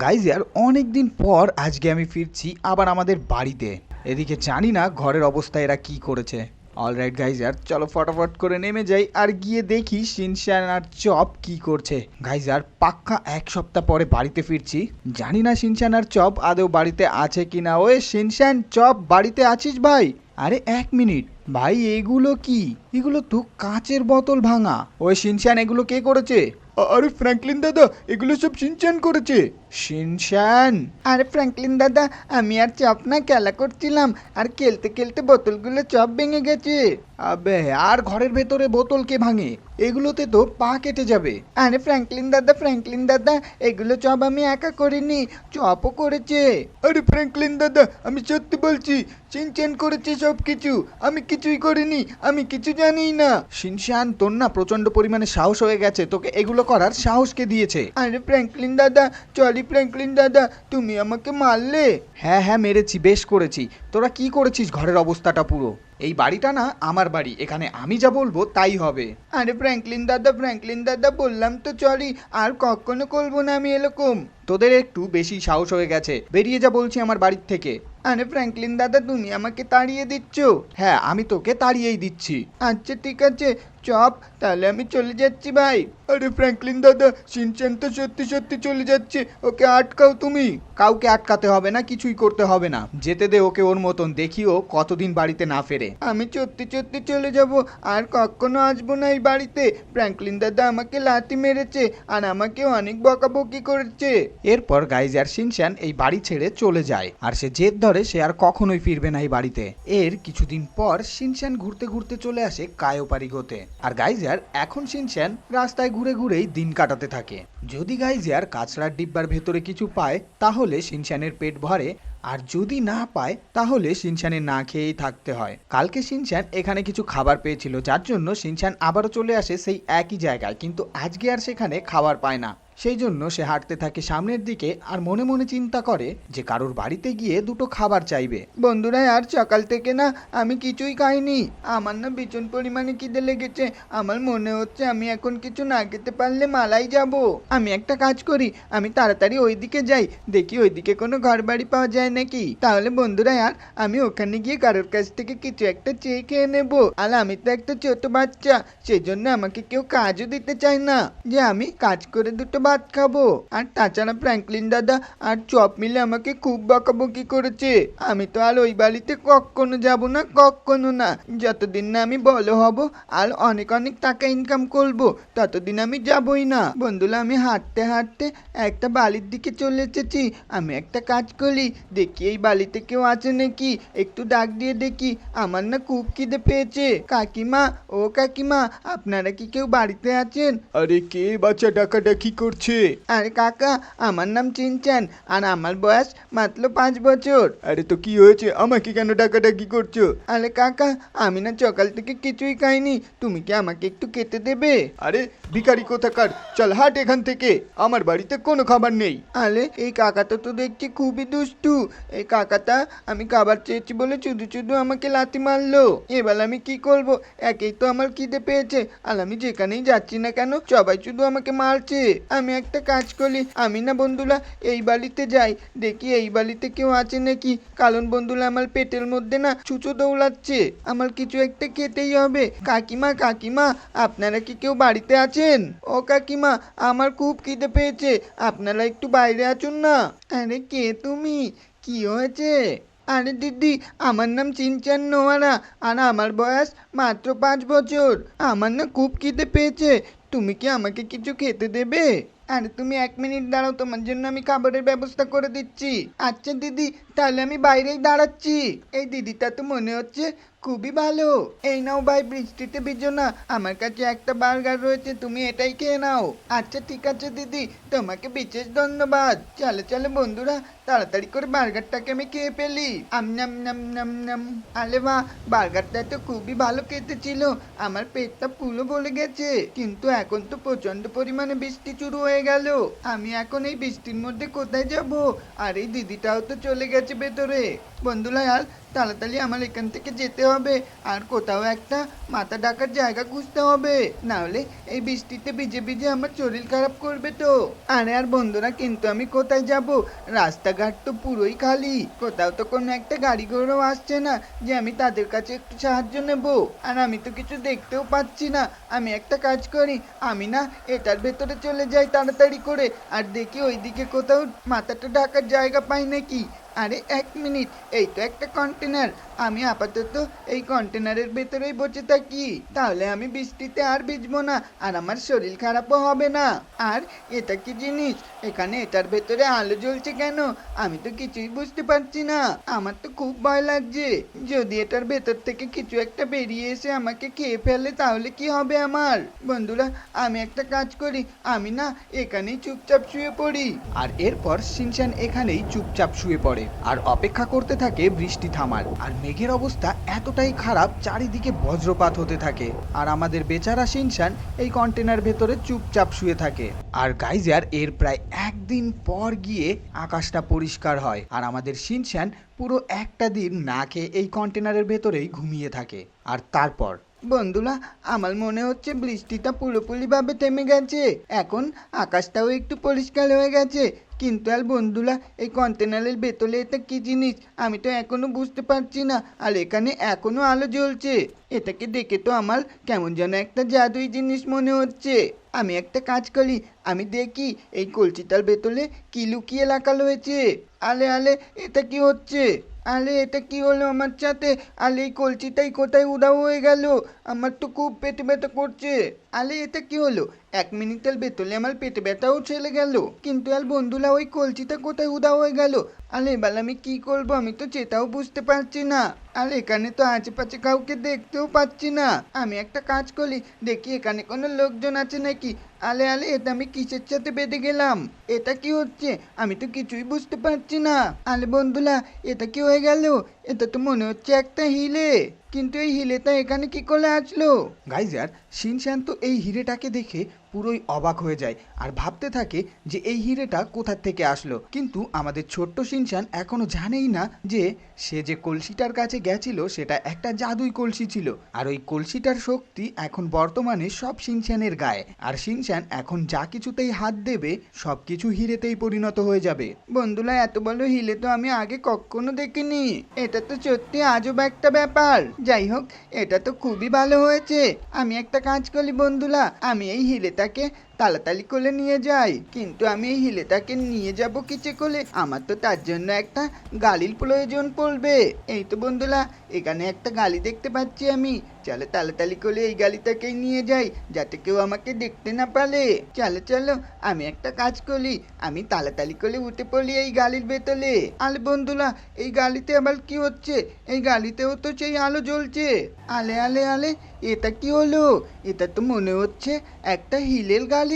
Guys আর অনেক দিন পর আজকে আমি ফিরছি আবার আমাদের বাড়িতে। এদিকে জানি না ঘরের অবস্থা এরা কি করেছে। অলরাইট গাইজ আর চলো ফটাফট করে নেমে যাই আর গিয়ে দেখি শিনশ্যান আর চপ কি করছে। গাইজ আর পাক্কা এক সপ্তাহ পরে বাড়িতে ফিরছি। জানি না শিনশ্যান আর চপ আদৌ বাড়িতে আছে কিনা। ওয়ে, শিনশান, চপ, বাড়িতে আছিস ভাই? আরে, এক মিনিট। ভাই, এগুলো কি? এগুলো তো কাঁচের বোতল ভাঙা। ওই শিনশ্যান এগুলো কে করেছে? আরে ফ্র্যাঙ্কলিন দাদা এগুলো সব শিনশ্যান করেছে। শিনশ্যান? আরে ফ্র্যাঙ্কলিন দাদা আমি আর চপ না খেলা করছিলাম আর খেলতে খেলতে বোতলগুলো চপ ভেঙে গেছে। আবে আর ঘরের ভেতরে বোতল কে ভাঙে? এগুলোতে তো পা কেটে যাবে। আরে ফ্র্যাঙ্কলিন দাদা ফ্র্যাঙ্কলিন দাদা এগুলো চপ আমি একা করিনি চপও করেছে। আরে ফ্র্যাঙ্কলিন দাদা আমি সত্যি বলছি চিনচেন করেছে সব কিছু আমি কিছুই করিনি আমি কিছু জানি না। শিনশান, তোর না প্রচণ্ড পরিমাণে সাহস হয়ে গেছে। তোকে এগুলো করার সাহস কে দিয়েছে। আরে ফ্র্যাঙ্কলিন দাদা, চলি ফ্র্যাঙ্কলিন দাদা, তুমি আমাকে মারলে। হ্যাঁ হ্যাঁ মেরেছি, বেশ করেছি। তোরা কি করেছিস ঘরের অবস্থাটা পুরো? এই বাড়িটা না আমার বাড়ি। এখানে আমি যা বলব তাই হবে। আরে ফ্র্যাঙ্কলিন দাদা ফ্র্যাঙ্কলিন দাদা, বললাম তো চলি। আর কখনো করব না আমি এরকম। তোদের একটু বেশি সাহস হয়ে গেছে। বেরিয়ে যা বলছি আমার বাড়ির থেকে। আরে ফ্র্যাঙ্কলিন দাদা, তুমি আমাকে তাড়িয়ে দিচ্ছ। হ্যাঁ আমি তোকে তাড়িয়েই দিচ্ছি। আচ্ছা ঠিক আছে। চপ তাহলে আমি চলে যাচ্ছি ভাই। আরে ফ্র্যাঙ্কলিন দাদা সিনচ্যান তো সত্যি সত্যি চলে যাচ্ছে, ওকে আটকাও তুমি। কাউকে আটকাতে হবে না, কিছুই করতে হবে না। যেতে দে ওকে ওর মতন দেখিও কতদিন বাড়িতে না ফেরে। আমি সত্যি সত্যি চলে যাব, আর কখনো আসব না এই বাড়িতে। ফ্র্যাঙ্কলিন দাদা আমাকে লাথি মেরেছে, আর আমাকে অনেক বকাবকি করেছে। এরপর গাইজার সিনচ্যান এই বাড়ি ছেড়ে চলে যায়, আর সে জেদ ধরে সে আর কখনোই ফিরবে না এই বাড়িতে। এর কিছুদিন পর সিনচ্যান ঘুরতে ঘুরতে চলে আসে কায়ো কায়োপারিগোতে আর গাইজার এখন সিনচ্যান রাস্তায় ঘুরে ঘুরেই দিন কাটাতে থাকে। যদি গাইজার কাঁচড়ার ডিব্বার ভেতরে কিছু পায়, তাহলে শিনশানের পেট ভরে, আর যদি না পায়, তাহলে শিনশানে না খেয়েই থাকতে হয়। কালকে শিনশান এখানে কিছু খাবার পেয়েছিল, যার জন্য শিনশান আবারও চলে আসে সেই একই জায়গায়, কিন্তু আজকে আর সেখানে খাবার পায় না। সেই জন্য সে হাঁটতে থাকে সামনের দিকে আর মনে মনে চিন্তা করে যে কারোর বাড়িতে গিয়ে দুটো খাবার চাইবে। বন্ধুরা, আর সকাল থেকে না আমি কিছুই খাইনি। আমার না ভীষণ পরিমাণে খিদে লেগেছে। আমার মনে হচ্ছে আমি এখন কিছু না খেতে পারলে মালাই যাব। আমি একটা কাজ করি, আমি তাড়াতাড়ি ওইদিকে যাই। দেখি ওইদিকে কোনো ঘর বাড়ি পাওয়া যায় নাকি? তাহলে বন্ধুরা, আর আমি ওখানে গিয়ে কারোর কাছ থেকে কিছু একটা চেয়ে খেয়ে নেব। আর আমি তো একটা ছোট বাচ্চা সেই জন্য আমাকে কেউ কাজও দিতে চায় না। যে আমি কাজ করে দুটো ভাত খাব। আর তাছাড়া ফ্র্যাঙ্কলিন দাদা আর চপ মিলে আমাকে খুব বকাবকি করেছে। আমি তো আর ওই বাড়িতে কখনো যাব না, কখনো না। যতদিন না আমি বলো হব আর অনেক অনেক টাকা ইনকাম করব, ততদিন আমি যাবই না। বন্ধুরা, আমি হাঁটতে হাঁটতে একটা বালির দিকে চলে এসেছি। আমি একটা কাজ করি, দেখি এই বালিতে কেউ আছে নাকি? একটু ডাক দিয়ে দেখি, আমার না খুব খিদে পেয়েছে। কাকিমা, ও কাকিমা, আপনারা কি কেউ বাড়িতে আছেন? আরে কে বাচ্চা ডাকাডাকি করছে। আরে কাকা আমার নাম চিনচান আর আমার বয়স মাত্র পাঁচ বছর। আরে তো কি হয়েছে? আমাকে কেন ডাকাডাকি করছ? আরে কাকা আমি না সকাল থেকে কিছুই খাইনি। তুমি কি আমাকে একটু খেতে দেবে? আরে ভিখারি কোথাকার? চল হাট এখান থেকে। আমার বাড়িতে কোনো খাবার নেই। আরে এই কাকাটা তো দেখছি খুবই দুষ্টু। এই কাকাটা আমি খাবার চেয়েছি বলে শুধু শুধু আমাকে লাথি মারলো। এবার আমি কি করব? একেই তো আমার খিদে পেয়েছে। আর আমি যেখানেই যাচ্ছি না কেন সবাই শুধু আমাকে মারছে। আমি একটা কাজ করি। আমি না বন্ধুরা, এই বাড়িতে যাই। দেখি এই বাড়িতে কেউ আছে নাকি? কারণ বন্ধুরা, আমার পেটের মধ্যে না ছুঁচো দৌড়াচ্ছে। আমার কিছু একটা খেতেই হবে। কাকিমা কাকিমা, আপনারা কি কেউ বাড়িতে আছেন? ও কাকিমা, আমার খুব খিদে পেয়েছে। আপনারা একটু বাইরে আছুন না? আরে কে তুমি? কি হয়েছে? আরে দিদি, আমার নাম চিনচান নোয়ারা। আর আমার বয়স মাত্র পাঁচ বছর। আমার না খুব খিদে পেয়েছে। তুমি কি আমাকে কিছু খেতে দেবে? আর, তুমি এক মিনিট দাঁড়াও, তোমার জন্য আমি খাবারের ব্যবস্থা করে দিচ্ছি। আচ্ছা দিদি, তাহলে আমি বাইরেই দাঁড়াচ্ছি। এই দিদিটা তো মনে হচ্ছে খুবই ভালো। এই নাও ভাই, বৃষ্টিতে ভিজো না। আমার কাছে একটা বার্গার রয়েছে, তুমি এটাই খেয়ে নাও। আচ্ছা ঠিক আছে, দিদি। তোমাকে বিশেষ ধন্যবাদ। চলে চলে, বন্ধুরা তাড়াতাড়ি করে বার্গারটাকে আমি খেয়ে ফেলি। আম নাম নাম নাম নাম। আলে বা বার্গারটা তো খুবই ভালো খেতে ছিল আমার পেটটা পুরো বলে গেছে। কিন্তু এখন তো প্রচণ্ড পরিমাণে বৃষ্টি শুরু হয়ে গেল। আমি এখন এই বৃষ্টির মধ্যে কোথায় যাব? আর এই দিদিটাও তো চলে গেছে ভেতরে। বন্ধুরা আর তাড়াতাড়ি আমার এখান থেকে যেতে হবে। আর কোথাও একটা মাথা ডাকার জায়গা খুঁজতে হবে। না হলে এই বৃষ্টিতে ভিজে ভিজে আমার শরীর খারাপ করবে তো। আরে আর বন্ধুরা, কিন্তু আমি কোথায় যাব? রাস্তাঘাট তো পুরোই খালি। কোথাও তো কোনো একটা গাড়ি ঘোড়াও আসছে না যে আমি তাদের কাছে একটু সাহায্য নেব। আর আমি তো কিছু দেখতেও পাচ্ছি না। আমি একটা কাজ করি, আমি না এটার ভেতরে চলে যাই তাড়াতাড়ি করে। আর দেখি ওইদিকে কোথাও মাথাটা ঢাকার জায়গা পাই নাকি। আরে এক মিনিট, এই তো একটা কন্টেনার আমি আপাতত এই কন্টেনারের ভেতরেই বসে থাকি। তাহলে আমি বৃষ্টিতে আর ভিজবো না, আর আমার শরীর খারাপও হবে না। আর এটা কি জিনিস? এখানে এটার ভেতরে আলো জ্বলছে কেন? আমি তো কিছুই বুঝতে পারছি না। আমার তো খুব ভয় লাগছে। যদি এটার ভেতর থেকে কিছু একটা বেরিয়ে এসে আমাকে খেয়ে ফেলে, তাহলে কি হবে আমার? বন্ধুরা, আমি একটা কাজ করি। আমি না এখানেই চুপচাপ শুয়ে পড়ি। আর এরপর সিনচান এখানেই চুপচাপ শুয়ে পড়ে। আর অপেক্ষা করতে থাকে বৃষ্টি থামার। আর মেঘের অবস্থা এতটাই খারাপ, চারিদিকে বজ্রপাত হতে থাকে। আর আমাদের বেচারা সিনচান এই কন্টেনার ভেতরে চুপচাপ শুয়ে থাকে। আর গাইজার এর প্রায় একদিন পর গিয়ে আকাশটা পরিষ্কার হয়। আর আমাদের সিনচান পুরো একটা দিন না খেয়ে এই কন্টেনারের ভেতরেই ঘুমিয়ে থাকে। আর তারপর? বন্ধুরা, আমার মনে হচ্ছে বৃষ্টিটা পুরোপুরিভাবে থেমে গেছে। এখন আকাশটাও একটু পরিষ্কার হয়ে গেছে। কিন্তু আর বন্ধুরা, এই কন্টেনারের ভেতরে এটা কি জিনিস? আমি তো এখনও বুঝতে পারছি না। আর এখানে এখনও আলো জ্বলছে। এটাকে দেখে তো আমার কেমন যেন একটা জাদুই জিনিস মনে হচ্ছে। আমি একটা কাজ করি। আমি দেখি এই কলসিটার ভেতরে কি লুকিয়ে রাখা রয়েছে। আলে আলে, এটা কি হচ্ছে? আলে এটা কি হলো আমার সাথে? আলে, এই কলসিটাই কোথায় উধাও হয়ে গেল? আমার তো খুব পেটে ব্যথা করছে। আলে, এটা কি হলো? এক মিনিটের ভেতরে আমার পেটে ব্যথাও চলে গেল। কিন্তু আর বন্ধুরা ওই কলসিটা কোথায় উধাও হয়ে গেল? আর এবার আমি কি করব আমি তো সেটাও বুঝতে পারছি না। আর এখানে তো আশেপাশে কাউকে দেখতেও পাচ্ছি না। আমি একটা কাজ করি, দেখি এখানে কোনো লোকজন আছে নাকি। আলে আলে, এটা আমি কিসের সাথে বেঁধে গেলাম? এটা কি হচ্ছে? আমি তো কিছুই বুঝতে পারছি না। আলে বন্ধুরা এটা কি হয়ে গেল? এটা তো মনে হচ্ছে একটা হিলে। কিন্তু এই হিলেটা এখানে কি করে আসলো? গাইজার শিনশ্যান তো এই হিরেটাকে দেখে পুরোই অবাক হয়ে যায় আর ভাবতে থাকে যে এই হিরেটা কোথা থেকে আসলো। কিন্তু আমাদের ছোট্ট শিনশ্যান এখনও জানেই না যে সে যে কলসিটার কাছে গেছিল, সেটা একটা জাদুই কলসি ছিল। আর ওই কলসিটার শক্তি এখন বর্তমানে সব শিনশ্যানের গায়ে। আর শিনশ্যান এখন যা কিছুতেই হাত দেবে, সব কিছু হিরেতেই পরিণত হয়ে যাবে। বন্ধুরা, এত বড় হিলে তো আমি আগে কখনো দেখিনি। এটা তো সত্যি আজব একটা ব্যাপার। যাই হোক, এটা তো খুবই ভালো হয়েছে। আমি একটা কাজ করি বন্ধুরা, আমি এই হিলেটাকে তাড়াতাড়ি করে নিয়ে যাই। কিন্তু আমি এই হিলেটাকে নিয়ে যাব কিসে করে আমার তো তার জন্য একটা গাড়ির প্রয়োজন পড়বে। এই তো বন্ধুরা, এখানে একটা গাড়ি দেখতে পাচ্ছি আমি। চলো তাড়াতাড়ি করে এই গাড়িটাকেই নিয়ে যাই, যাতে কেউ আমাকে দেখতে না পারে। চলো চলো, আমি একটা কাজ করি। আমি তাড়াতাড়ি করে উঠে পড়ি এই গাড়ির ভেতরে। আলে বন্ধুরা, এই গাড়িতে আবার কি হচ্ছে? এই গাড়িতেও তো সেই আলো জ্বলছে। আলে আলে আলে, এটা কি হলো? এটা তো মনে হচ্ছে একটা হিলের গাড়ি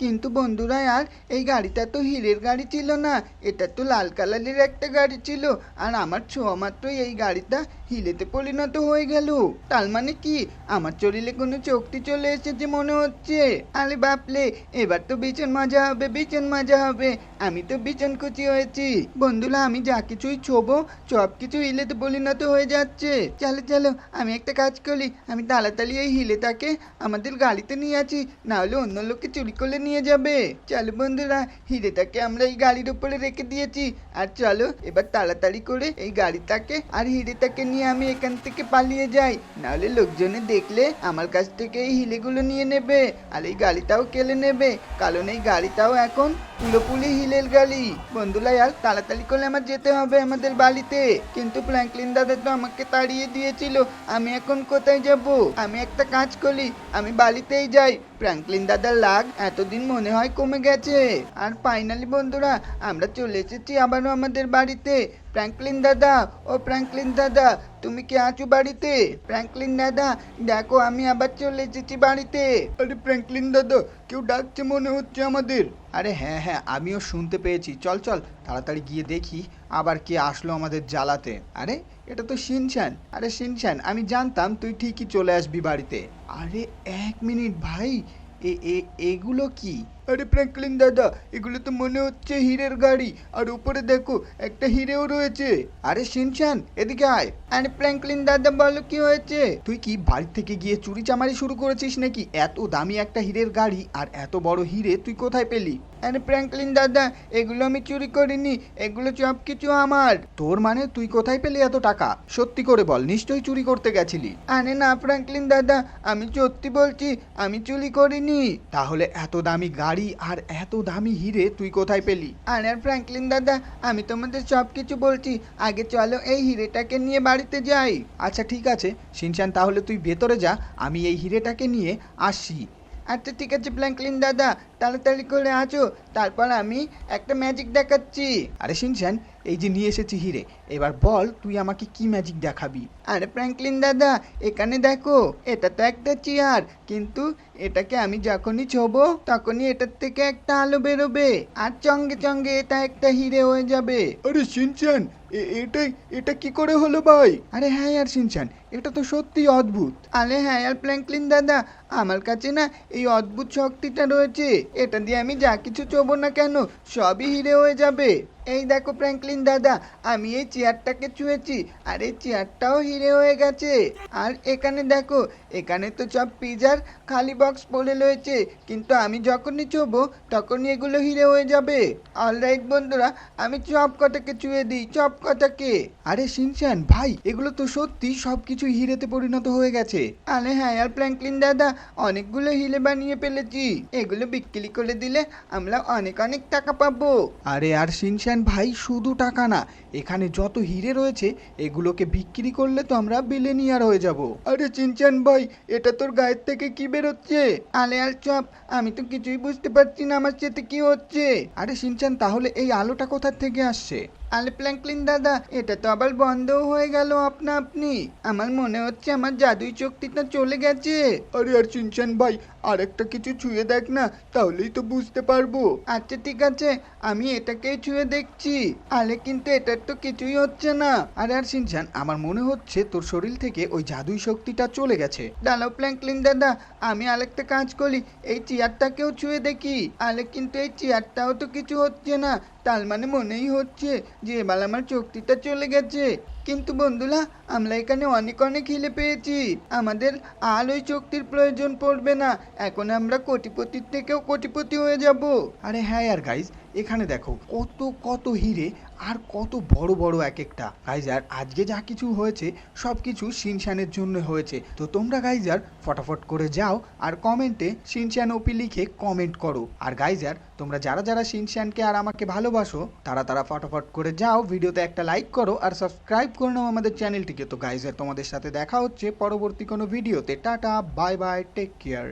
কিন্তু বন্ধুরা আর এই গাড়িটা তো হিলের গাড়ি ছিল না, এটা তো লাল কালারের একটা গাড়ি ছিল, আর আমার ছোঁয়া মাত্রই এই গাড়িটা হিলেতে পরিণত হয়ে গেল। তার মানে কি? আমার শরীরে কোনো শক্তি চলে এসেছে মনে হচ্ছে। আরে বাপলে এবার তো ভীষণ মজা হবে, ভীষণ মজা হবে। আমি তো ভীষণ খুশি হয়েছি। বন্ধুরা, আমি যা কিছুই ছোবো, সব কিছু হিলেতে পরিণত হয়ে যাচ্ছে। চলো চলো, আমি একটা কাজ করি। আমি তাড়াতাড়ি এই হিলেটাকে আমাদের গাড়িতে নিয়ে আছি না হলে অন্য লোককে চুরি করে নিয়ে যাবে। চলো বন্ধুরা, হিরেটাকে আমরা এই গাড়ির উপরে রেখে দিয়েছি। আর চলো, এবার তাড়াতাড়ি করে এই গাড়িটাকে আর হিরেটাকে নিয়ে আমি এখান থেকে পালিয়ে যাই। নাহলে লোকজনে দেখলে আমার কাছ থেকে এই হিলেগুলো নিয়ে নেবে আর এই গাড়িটাও কেলে নেবে। কারণ এই গাড়িটাও এখন পুরোপুরি হিলের গাড়ি। বন্ধুরা, আর তাড়াতাড়ি করে আমার যেতে হবে আমাদের বাড়িতে। কিন্তু ফ্র্যাঙ্কলিন দাদা তো আমাকে তাড়িয়ে দিয়েছিল। আমি এখন কোথায় যাব? আমি একটা কাজ করি, আমি বাড়িতেই যাই। ফ্র্যাঙ্কলিন দাদার লাগ এতদিন মনে হয় কমে গেছে। আর ফাইনালি বন্ধুরা, আমরা চলে এসেছি আবারও আমাদের বাড়িতে। ফ্র্যাঙ্কলিন দাদা, ও ফ্র্যাঙ্কলিন দাদা, তুমি কি আছো বাড়িতে? ফ্র্যাঙ্কলিন দাদা, দেখো আমি আবার চলে এসেছি বাড়িতে। আরে ফ্র্যাঙ্কলিন দাদা, কেউ ডাকছে মনে হচ্ছে আমাদের। আরে হ্যাঁ হ্যাঁ আমিও শুনতে পেয়েছি। চল চল, তাড়াতাড়ি গিয়ে দেখি আবার কে আসলো আমাদের জ্বালাতে। আরে, এটা তো শিনশান আরে শিনশান আমি জানতাম তুই ঠিকই চলে আসবি বাড়িতে। আরে, এক মিনিট ভাই এ, এগুলো কি? আরে ফ্র্যাঙ্কলিন দাদা, এগুলো তো মনে হচ্ছে হীরের গাড়ি। আর উপরে দেখো, একটা হিরেও রয়েছে। আরে শিনচ্যান এদিকে আয়। আরে ফ্র্যাঙ্কলিন দাদা, বলো কি হয়েছে? তুই কি বাড়ি থেকে গিয়ে চুরি চামারি শুরু করেছিস নাকি? এত দামি একটা হীরের গাড়ি আর এত বড় হিরে তুই কোথায় পেলি? আরে ফ্র্যাঙ্কলিন দাদা, এগুলো আমি চুরি করিনি। এগুলো সব কিছু আমার। তোর মানে তুই কোথায় পেলি এত টাকা? সত্যি করে বল, নিশ্চয়ই চুরি করতে গেছিলি। আরে না ফ্র্যাঙ্কলিন দাদা, আমি সত্যি বলছি, আমি চুরি করিনি। তাহলে এত দামি গাড়ি আর এত দামি হিরে তুই কোথায় পেলি? আর আর ফ্র্যাঙ্কলিন দাদা আমি তোমাদের সব কিছু বলছি। আগে চলো এই হিরেটাকে নিয়ে বাড়িতে যাই। আচ্ছা ঠিক আছে। শিনশান তাহলে তুই ভেতরে যা আমি এই হিরেটাকে নিয়ে আসি। আচ্ছা ঠিক আছে ফ্র্যাঙ্কলিন দাদা। তাড়াতাড়ি করে আছো। তারপর আমি একটা ম্যাজিক দেখাচ্ছি। আরে শিনচান এই যে নিয়ে এসেছি হিরে এবার বল তুই আমাকে কি ম্যাজিক দেখাবি? আরে ফ্র্যাঙ্কলিন দাদা এখানে দেখো এটা তো একটা চেয়ার কিন্তু এটাকে আমি যখনই ছোবো তখনই এটার থেকে একটা আলো বেরোবে। আর চঙ্গে চঙ্গে এটা একটা হিরে হয়ে যাবে। আরে শিনচান এটাই এটা কি করে হলো ভাই? আরে হ্যাঁ আর শিনচান এটা তো সত্যি অদ্ভুত। আরে হ্যাঁ আর ফ্র্যাঙ্কলিন দাদা আমার কাছে না এই অদ্ভুত শক্তিটা রয়েছে। এটা দিয়ে আমি যা কিছু চোবো না কেন সবই হিরে হয়ে যাবে। এই দেখো ফ্র্যাঙ্কলিন দাদা, আমি এই চেয়ারটাকে ছুঁয়েছি, আর এই চেয়ারটাও হিরে হয়ে গেছে। আর এখানে দেখো, এখানে তো সব পিজার খালি বক্স পড়ে রয়েছে, কিন্তু আমি যখনই চোবো তখনই এগুলো হিরে হয়ে যাবে। অলরাইট বন্ধুরা, আমি সব কটাকে ছুঁয়ে দিই, সব কটাকে। আরে শিনচান ভাই, এগুলো তো সত্যি সবকিছু হিরেতে পরিণত হয়ে গেছে। আরে হ্যাঁ আর ফ্র্যাঙ্কলিন দাদা, অনেকগুলো হিলে বানিয়ে ফেলেছি। এগুলো বিক্রি করে দিলে আমরা অনেক অনেক টাকা পাবো। আরে আর শিনচান ভাই, শুধু টাকা না, এখানে যত হিরে রয়েছে, এগুলোকে বিক্রি করলে তো আমরা বিলেনিয়ার হয়ে যাব। আরে চিনচান ভাই, এটা তোর গায়ের থেকে কি বেরোচ্ছে? আলে আর চপ, আমি তো কিছুই বুঝতে পারছি না, আমার সাথে কি হচ্ছে? আরে শিনচান তাহলে এই আলোটা কোথা থেকে আসছে? আলে ফ্র্যাঙ্কলিন দাদা, এটা তো আবার বন্ধও হয়ে গেল আপনা আপনি আমার মনে হচ্ছে আমার জাদুই শক্তিটা চলে গেছে। আরে আর চিনচান ভাই আর একটা কিছু ছুঁয়ে দেখ না, তাহলেই তো বুঝতে পারব। আচ্ছা ঠিক আছে, আমি এটাকেই ছুঁয়ে দেখছি। আলে কিন্তু এটার তো কিছুই হচ্ছে না। আরে, আর শিনচান আমার মনে হচ্ছে তোর শরীর থেকে ওই জাদুই শক্তিটা চলে গেছে। দাঁড়াও ফ্র্যাঙ্কলিন দাদা, আমি আরেকটা কাজ করি, এই চেয়ারটাকেও ছুঁয়ে দেখি। আলে কিন্তু এই চেয়ারটাও তো কিছু হচ্ছে না তার মানে মনেই হচ্ছে যে এবার আমার চুক্তিটা চলে গেছে। কিন্তু বন্ধুরা, আমরা এখানে অনেক অনেক হিলে পেয়েছি। আমাদের আর ওই চুক্তির প্রয়োজন পড়বে না। এখন আমরা কোটিপতির থেকেও কোটিপতি হয়ে যাব। আরে হ্যাঁ আর গাইজ এখানে দেখো, কত কত হিরে আর কত বড় বড় এক একটা। গাইজার, আজকে যা কিছু হয়েছে, সব কিছু শিনশানের জন্য হয়েছে। তো তোমরা গাইজার, ফটাফট করে যাও আর কমেন্টে শিনশান ওপি লিখে কমেন্ট করো। আর গাইজার, তোমরা যারা যারা শিনশানকে আর আমাকে ভালোবাসো, তারা তারা ফটাফট করে যাও, ভিডিওতে একটা লাইক করো আর সাবস্ক্রাইব করে নাও আমাদের চ্যানেলটিকে। তো গাইজার, তোমাদের সাথে দেখা হচ্ছে পরবর্তী কোনো ভিডিওতে। Tata, bye bye, take care.